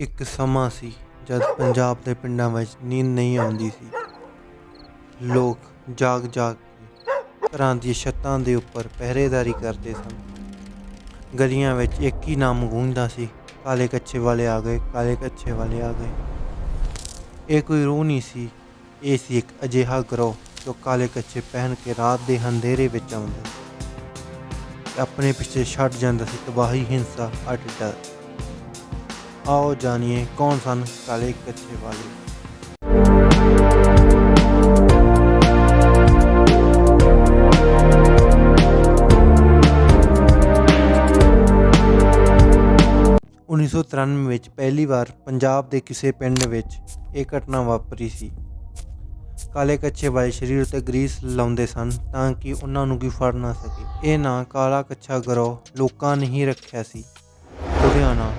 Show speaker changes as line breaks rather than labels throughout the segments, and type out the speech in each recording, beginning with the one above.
ਇੱਕ ਸਮਾਂ ਸੀ ਜਦ ਪੰਜਾਬ ਦੇ ਪਿੰਡਾਂ ਵਿੱਚ ਨੀਂਦ ਨਹੀਂ ਆਉਂਦੀ ਸੀ। ਲੋਕ ਜਾਗ ਜਾਗ ਕੇ ਘਰਾਂ ਦੀਆਂ ਛੱਤਾਂ ਦੇ ਉੱਪਰ ਪਹਿਰੇਦਾਰੀ ਕਰਦੇ ਸਨ। ਗਲੀਆਂ ਵਿੱਚ ਇੱਕ ਹੀ ਨਾਮ ਗੂੰਜਦਾ ਸੀ, ਕਾਲੇ ਕੱਚੇ ਵਾਲੇ ਆ ਗਏ, ਕਾਲੇ ਕੱਛੇ ਵਾਲੇ ਆ ਗਏ। ਇਹ ਕੋਈ ਰੂਹ ਨਹੀਂ ਸੀ, ਇਹ ਸੀ ਇੱਕ ਅਜਿਹਾ ਗਰੋਹ ਜੋ ਕਾਲੇ ਕੱਚੇ ਪਹਿਨ ਕੇ ਰਾਤ ਦੇ ਹਨੇਰੇ ਵਿੱਚ ਆਉਂਦਾ ਸੀ। ਆਪਣੇ ਪਿੱਛੇ ਛੱਡ ਜਾਂਦਾ ਸੀ ਤਬਾਹੀ, ਹਿੰਸਾ ਅਤੇ ਡਰ ਆਓ ਜਾਣੀਏ ਕੌਣ ਸਨ ਕਾਲੇ ਕੱਛੇ ਵਾਲੇ। 1993 ਵਿੱਚ ਪਹਿਲੀ ਵਾਰ ਪੰਜਾਬ ਦੇ ਕਿਸੇ ਪਿੰਡ ਵਿੱਚ ਇਹ ਘਟਨਾ ਵਾਪਰੀ ਸੀ। ਕਾਲੇ ਕੱਛੇ ਵਾਲੇ ਸਰੀਰ ਉੱਤੇ ਗਰੀਸ ਲਾਉਂਦੇ ਸਨ ਤਾਂ ਕਿ ਉਹਨਾਂ ਨੂੰ ਕੋਈ ਫੜ ਨਾ ਸਕੇ। ਇਹ ਨਾਂ ਕਾਲਾ ਕੱਛਾ ਗਰੋਹ ਲੋਕਾਂ ਨੇ ਹੀ ਰੱਖਿਆ ਸੀ। ਲੁਧਿਆਣਾ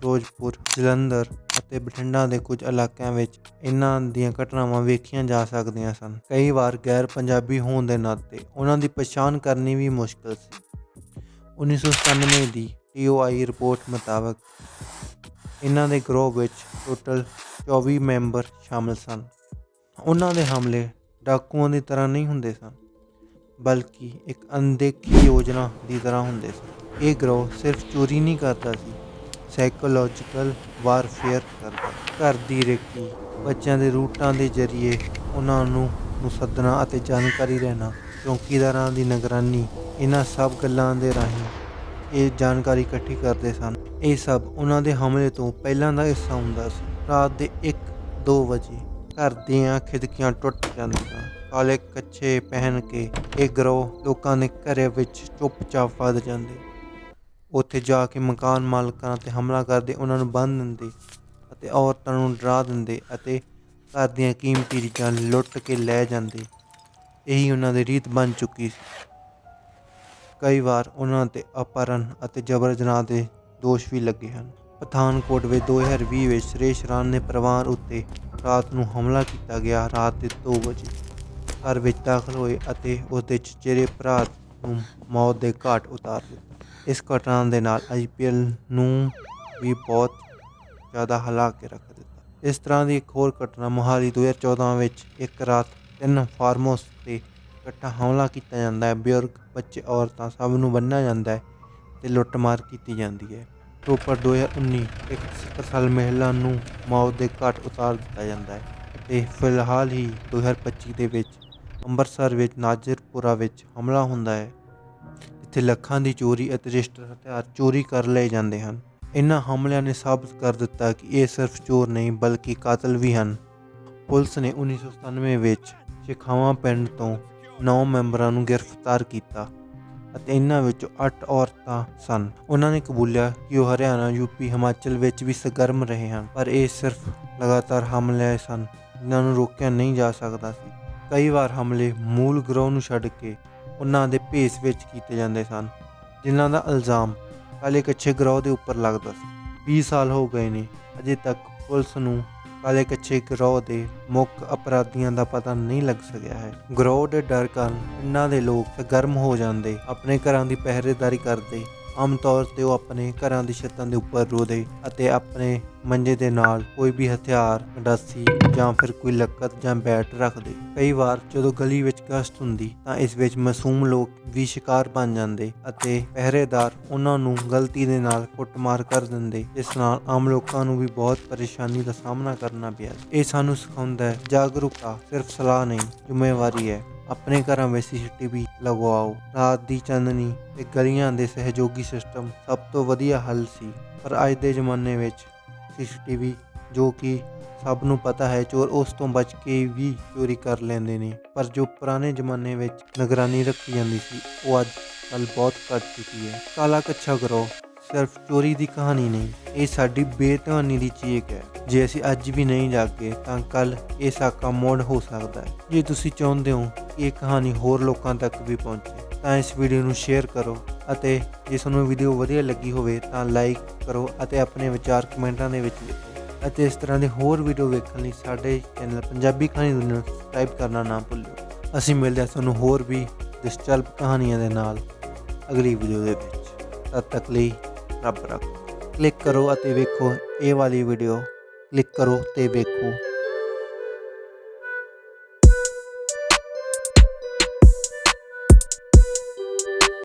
ਫਿਰੋਜ਼ਪੁਰ, ਜਲੰਧਰ ਅਤੇ ਬਠਿੰਡਾ ਦੇ ਕੁਝ ਇਲਾਕਿਆਂ ਵਿੱਚ ਇਹਨਾਂ ਦੀਆਂ ਘਟਨਾਵਾਂ ਵੇਖੀਆਂ ਜਾ ਸਕਦੀਆਂ ਸਨ। ਕਈ ਵਾਰ ਗੈਰ ਪੰਜਾਬੀ ਹੋਣ ਦੇ ਨਾਤੇ ਉਹਨਾਂ ਦੀ ਪਛਾਣ ਕਰਨੀ ਵੀ ਮੁਸ਼ਕਲ ਸੀ। 1997 ਦੀ ਟੀਓਆਈ ਰਿਪੋਰਟ ਮੁਤਾਬਕ ਇਹਨਾਂ ਦੇ ਗਰੋਹ ਵਿੱਚ ਟੋਟਲ 24 ਮੈਂਬਰ ਸ਼ਾਮਲ ਸਨ। ਉਹਨਾਂ ਦੇ ਹਮਲੇ ਡਾਕੂਆਂ ਦੀ ਤਰ੍ਹਾਂ ਨਹੀਂ ਹੁੰਦੇ ਸਨ, ਬਲਕਿ ਇੱਕ ਅਣਦੇਖੀ ਯੋਜਨਾ ਦੀ ਤਰ੍ਹਾਂ ਹੁੰਦੇ ਸਨ। ਇਹ ਗਰੋਹ ਸਿਰਫ ਚੋਰੀ ਨਹੀਂ ਕਰਦਾ ਸੀ ਸਾਈਕੋਲੋਜੀਕਲ ਵਾਰਫੇਅਰ ਕਰਦਾ। ਘਰ ਦੀ ਰੇਕੀ, ਬੱਚਿਆਂ ਦੇ ਰੂਟਾਂ ਦੇ ਜ਼ਰੀਏ ਉਹਨਾਂ ਨੂੰ ਸੱਦਣਾ ਅਤੇ ਜਾਣਕਾਰੀ ਰਹਿਣਾ, ਚੌਕੀਦਾਰਾਂ ਦੀ ਨਿਗਰਾਨੀ, ਇਹਨਾਂ ਸਭ ਗੱਲਾਂ ਦੇ ਰਾਹੀਂ ਇਹ ਜਾਣਕਾਰੀ ਇਕੱਠੀ ਕਰਦੇ ਸਨ। ਇਹ ਸਭ ਉਹਨਾਂ ਦੇ ਹਮਲੇ ਤੋਂ ਪਹਿਲਾਂ ਦਾ ਹਿੱਸਾ ਹੁੰਦਾ ਸੀ। ਰਾਤ ਦੇ 1-2 ਵਜੇ ਘਰ ਦੀਆਂ ਖਿੜਕੀਆਂ ਟੁੱਟ ਜਾਂਦੀਆਂ। ਕਾਲੇ ਕੱਛੇ ਪਹਿਨ ਕੇ ਇਹ ਗਰੋਹ ਲੋਕਾਂ ਦੇ ਘਰੇ ਵਿੱਚ ਚੁੱਪਚਾਪ ਵੱਧ ਜਾਂਦੇ। ਉੱਥੇ ਜਾ ਕੇ ਮਕਾਨ ਮਾਲਕਾਂ ਤੇ ਹਮਲਾ ਕਰਦੇ, ਉਹਨਾਂ ਨੂੰ ਬੰਨ ਦਿੰਦੇ ਅਤੇ ਔਰਤਾਂ ਨੂੰ ਡਰਾ ਦਿੰਦੇ ਅਤੇ ਘਰ ਦੀਆਂ ਕੀਮਤੀ ਚੀਜ਼ਾਂ ਲੁੱਟ ਕੇ ਲੈ ਜਾਂਦੇ। ਇਹੀ ਉਹਨਾਂ ਦੀ ਰੀਤ ਬਣ ਚੁੱਕੀ ਸੀ। ਕਈ ਵਾਰ ਉਹਨਾਂ ਤੇ ਅਪਹਰਨ ਅਤੇ ਜਬਰ ਜਨਾਹ ਦੇ ਦੋਸ਼ ਵੀ ਲੱਗੇ ਹਨ। ਪਠਾਨਕੋਟ ਵਿੱਚ 2020 ਵਿੱਚ ਸੁਰੇਸ਼ ਰਾਣ ਦੇ ਪਰਿਵਾਰ ਉੱਤੇ ਰਾਤ ਨੂੰ ਹਮਲਾ ਕੀਤਾ ਗਿਆ। ਰਾਤ ਦੇ 2 ਵਜੇ ਘਰ ਵਿੱਚ ਦਾਖਲ ਹੋਏ ਅਤੇ ਉਸ ਦੇ ਚਚੇਰੇ ਭਰਾ ਨੂੰ ਮੌਤ ਦੇ ਘਾਟ ਉਤਾਰ ਦਿੱਤਾ। ਇਸ ਘਟਨਾ ਦੇ ਨਾਲ ਆਈਪੀਐਲ ਨੂੰ ਵੀ ਬਹੁਤ ਜ਼ਿਆਦਾ ਹਿਲਾ ਕੇ ਰੱਖ ਦਿੱਤਾ। ਇਸ ਤਰ੍ਹਾਂ ਦੀ ਇੱਕ ਹੋਰ ਘਟਨਾ ਮੋਹਾਲੀ 2014 ਵਿੱਚ ਇੱਕ ਰਾਤ ਤਿੰਨ ਫਾਰਮਹਾਊਸ ਤੇ ਇਕੱਠਾ ਹਮਲਾ ਕੀਤਾ ਜਾਂਦਾ ਹੈ। ਬਜ਼ੁਰਗ, ਬੱਚੇ, ਔਰਤਾਂ ਸਭ ਨੂੰ ਬੰਨ੍ਹਿਆ ਜਾਂਦਾ ਹੈ ਤੇ ਲੁੱਟਮਾਰ ਕੀਤੀ ਜਾਂਦੀ ਹੈ। ਅਕਤੂਬਰ 2019 ਇੱਕ 70 ਸਾਲ ਮਹਿਲਾ ਨੂੰ ਮੌਤ ਦੇ ਘਾਟ ਉਤਾਰ ਦਿੱਤਾ ਜਾਂਦਾ ਹੈ ਤੇ ਫਿਲਹਾਲ ਹੀ 2025 ਦੇ ਵਿੱਚ ਅੰਮ੍ਰਿਤਸਰ ਵਿੱਚ, ਨਾਜ਼ਰਪੁਰਾ ਵਿੱਚ ਹਮਲਾ ਹੁੰਦਾ ਹੈ। ਇੱਥੇ ਲੱਖਾਂ ਦੀ ਚੋਰੀ ਅਤੇ ਰਜਿਸਟਰ ਹਥਿਆਰ ਚੋਰੀ ਕਰ ਲਏ ਜਾਂਦੇ ਹਨ। ਇਨ੍ਹਾਂ ਹਮਲਿਆਂ ਨੇ ਸਾਬਤ ਕਰ ਦਿੱਤਾ ਕਿ ਇਹ ਸਿਰਫ ਚੋਰ ਨਹੀਂ, ਬਲਕਿ ਕਾਤਲ ਵੀ ਹਨ। ਪੁਲਿਸ ਨੇ 1997 ਵਿੱਚ ਸ਼ਿਖਾਵਾਂ ਪਿੰਡ ਤੋਂ 9 ਮੈਂਬਰਾਂ ਨੂੰ ਗ੍ਰਿਫਤਾਰ ਕੀਤਾ ਅਤੇ ਇਹਨਾਂ ਵਿੱਚੋਂ 8 ਔਰਤਾਂ ਸਨ। ਉਹਨਾਂ ਨੇ ਕਬੂਲਿਆ ਕਿ ਉਹ ਹਰਿਆਣਾ ਯੂਪੀ ਹਿਮਾਚਲ ਵਿੱਚ ਵੀ ਸਰਗਰਮ ਰਹੇ ਹਨ, ਪਰ ਇਹ ਸਿਰਫ ਲਗਾਤਾਰ ਹਮਲੇ ਸਨ। ਜਿਨ੍ਹਾਂ ਨੂੰ ਰੋਕਿਆ ਨਹੀਂ ਜਾ ਸਕਦਾ ਸੀ। ਕਈ ਵਾਰ ਹਮਲੇ ਮੂਲ ਗਰੋਹ ਨੂੰ ਛੱਡ ਕੇ ਉਹਨਾਂ ਦੇ ਭੇਸ ਵਿੱਚ ਕੀਤੇ ਜਾਂਦੇ ਸਨ, ਜਿਨ੍ਹਾਂ ਦਾ ਇਲਜ਼ਾਮ ਕਾਲੇ ਕੱਛੇ ਗਰੋਹ ਦੇ ਉੱਪਰ ਲੱਗਦਾ ਸੀ। 20 ਸਾਲ ਹੋ ਗਏ ਨੇ, ਅਜੇ ਤੱਕ ਪੁਲਿਸ ਨੂੰ ਕਾਲੇ ਕੱਛੇ ਗਰੋਹ ਦੇ ਮੁੱਖ ਅਪਰਾਧੀਆਂ ਦਾ ਪਤਾ ਨਹੀਂ ਲੱਗ ਸਕਿਆ ਹੈ। ਗਰੋਹ ਦੇ ਡਰ ਕਾਰਨ ਪਿੰਡਾਂ ਦੇ ਲੋਕ ਗਰਮ ਹੋ ਜਾਂਦੇ, ਆਪਣੇ ਘਰਾਂ ਦੀ ਪਹਿਰੇਦਾਰੀ ਕਰਦੇ ਆਮ ਤੌਰ ਤੇ ਉਹ ਆਪਣੇ ਘਰਾਂ ਦੀ ਛੱਤਾਂ ਦੇ ਉੱਪਰ ਰੋਦੇ ਅਤੇ ਆਪਣੇ ਮੰਜੇ ਦੇ ਨਾਲ ਕੋਈ ਵੀ ਹਥਿਆਰ ਗੰਡਾਸੀ ਜਾਂ ਫਿਰ ਕੋਈ ਲੱਕਤ ਜਾਂ ਬੈਟ ਰੱਖਦੇ। ਕਈ ਵਾਰ ਜਦੋਂ ਗਲੀ ਵਿੱਚ ਗਸ਼ਤ ਹੁੰਦੀ ਤਾਂ ਇਸ ਵਿੱਚ ਮਾਸੂਮ ਲੋਕ ਵੀ ਸ਼ਿਕਾਰ ਬਣ ਜਾਂਦੇ ਅਤੇ ਪਹਿਰੇਦਾਰ ਉਹਨਾਂ ਨੂੰ ਗਲਤੀ ਦੇ ਨਾਲ ਕੁੱਟਮਾਰ ਕਰ ਦਿੰਦੇ ਇਸ ਨਾਲ ਆਮ ਲੋਕਾਂ ਨੂੰ ਵੀ ਬਹੁਤ ਪਰੇਸ਼ਾਨੀ ਦਾ ਸਾਹਮਣਾ ਕਰਨਾ ਪਿਆ। ਇਹ ਸਾਨੂੰ ਸਿਖਾਉਂਦਾ ਹੈ, ਜਾਗਰੂਕਤਾ ਸਿਰਫ ਸਲਾਹ ਨਹੀਂ, ਜ਼ਿੰਮੇਵਾਰੀ ਹੈ। ਆਪਣੇ ਘਰਾਂ ਵਿੱਚ ਸੀਸੀਟੀਵੀ ਲਗਵਾਓ। ਰਾਤ ਦੀ ਚਾਨਣੀ ਤੇ ਗਲੀਆਂ ਦੇ ਸਹਿਯੋਗੀ ਸਿਸਟਮ ਸਭ ਤੋਂ ਵਧੀਆ ਹੱਲ ਸੀ। ਪਰ ਅੱਜ ਦੇ ਜ਼ਮਾਨੇ ਵਿੱਚ ਸੀਸੀਟੀਵੀ ਜੋ ਕਿ ਸਭ ਨੂੰ ਪਤਾ ਹੈ, ਚੋਰ ਉਸ ਤੋਂ ਬਚ ਕੇ ਵੀ ਚੋਰੀ ਕਰ ਲੈਂਦੇ ਨੇ। ਪਰ ਜੋ ਪੁਰਾਣੇ ਜ਼ਮਾਨੇ ਵਿੱਚ ਨਿਗਰਾਨੀ ਰੱਖੀ ਜਾਂਦੀ ਸੀ, ਉਹ ਅੱਜ ਕੱਲ ਬਹੁਤ ਘੱਟ ਚੁੱਕੀ ਹੈ। ਕਾਲਾ ਕੱਛਾ ਕਰੋ। ਸਿਰਫ ਚੋਰੀ ਦੀ ਕਹਾਣੀ ਨਹੀਂ, ਇਹ ਸਾਡੀ ਬੇਧਿਆਨੀ ਦੀ ਚੀਕ ਹੈ। ਜੇ ਅਸੀਂ ਅੱਜ ਵੀ ਨਹੀਂ ਜਾਗੇ, ਤਾਂ ਕੱਲ ਇਹ ਸਾਕਾ ਮੋੜ ਹੋ ਸਕਦਾ ਹੈ। ਜੇ ਤੁਸੀਂ ਚਾਹੁੰਦੇ ਹੋ ਕਿ ਇਹ ਕਹਾਣੀ ਹੋਰ ਲੋਕਾਂ ਤੱਕ ਵੀ ਪਹੁੰਚੇ, ਤਾਂ ਇਸ ਵੀਡੀਓ ਨੂੰ ਸ਼ੇਅਰ ਕਰੋ ਅਤੇ ਜੇ ਤੁਹਾਨੂੰ ਵੀਡੀਓ ਵਧੀਆ ਲੱਗੀ ਹੋਵੇ, ਤਾਂ ਲਾਈਕ ਕਰੋ ਅਤੇ ਆਪਣੇ ਵਿਚਾਰ ਕਮੈਂਟਾਂ ਦੇ ਵਿੱਚ ਲਿਖੋ। ਅਤੇ ਇਸ ਤਰ੍ਹਾਂ ਦੇ ਹੋਰ ਵੀਡੀਓ ਵੇਖਣ ਲਈ ਸਾਡੇ ਚੈਨਲ ਪੰਜਾਬੀ ਕਹਾਣੀ ਦੁਨੀਆ ਨੂੰ ਸਬਸਕ੍ਰਾਈਬ ਕਰਨਾ ਨਾ ਭੁੱਲਿਓ। ਅਸੀਂ ਮਿਲਦੇ ਹਾਂ ਤੁਹਾਨੂੰ ਹੋਰ ਵੀ ਦਿਲਚਸਪ ਕਹਾਣੀਆਂ ਦੇ ਨਾਲ ਅਗਲੀ ਵੀਡੀਓ ਦੇ ਵਿੱਚ। ਤਦ ਤੱਕ ਲਈ ਰੱਬ ਰੱਖੋ ਕਲਿੱਕ ਕਰੋ ਅਤੇ ਵੇਖੋ ਇਹ ਵਾਲੀ ਵੀਡੀਓ ਕਲਿੱਕ ਕਰੋ ਤੇ ਵੇਖੋ।